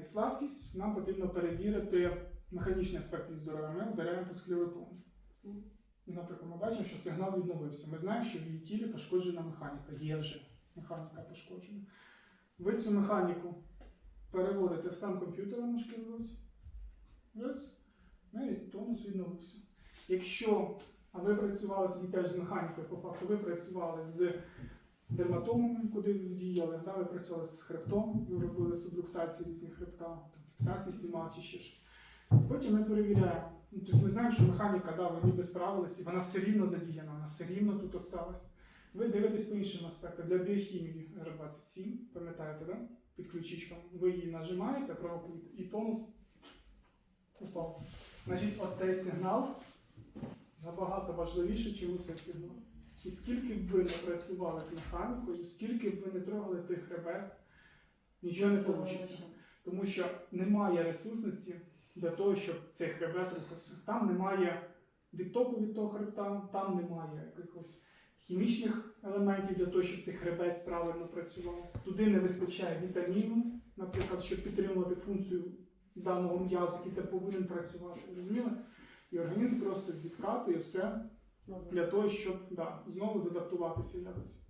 неї слабкість, нам потрібно перевірити механічні аспекти здоров'я. Ми вдаряємо по склеротону. І, наприклад, ми бачимо, що сигнал відновився. Ми знаємо, що в її тілі пошкоджена механіка. Є вже механіка пошкоджена. Ви цю механіку переводите в стан комп'ютера на шкірилось. Раз. Ну і тонус відновився. Якщо а ви працювали тоді теж з механікою, по факту, ви працювали з дерматомами, куди ви діяли, да? ви працювали з хребтом, ви робили сублюксації різних хребта, там, фіксації знімали чи ще щось. Потім ми перевіряємо. Ну, тобто ми знаємо, що механіка, да, ви ніби справились, і вона все рівно задіяна, вона все рівно тут осталась. Ви дивитесь по іншим аспектам. Для біохімії R27, пам'ятаєте, да? під ключичком, ви її нажимаєте, провокуєте, і тонус упав. Значить, оцей сигнал набагато важливіший, ніж цей сигнал. І скільки б ви не працювали з механікою, скільки б ви не трогали той хребет, нічого не вийде. Тому що немає ресурсності для того, щоб цей хребет рухався. Там немає відтоку від того хребта, там немає якихось хімічних елементів для того, щоб цей хребець правильно працював. Туди не вистачає вітаміну, наприклад, щоб підтримувати функцію даного м'язу, який те повинен працювати. Розуміли? І організм просто відкатує все для того, щоб да, знову задаптуватися якось.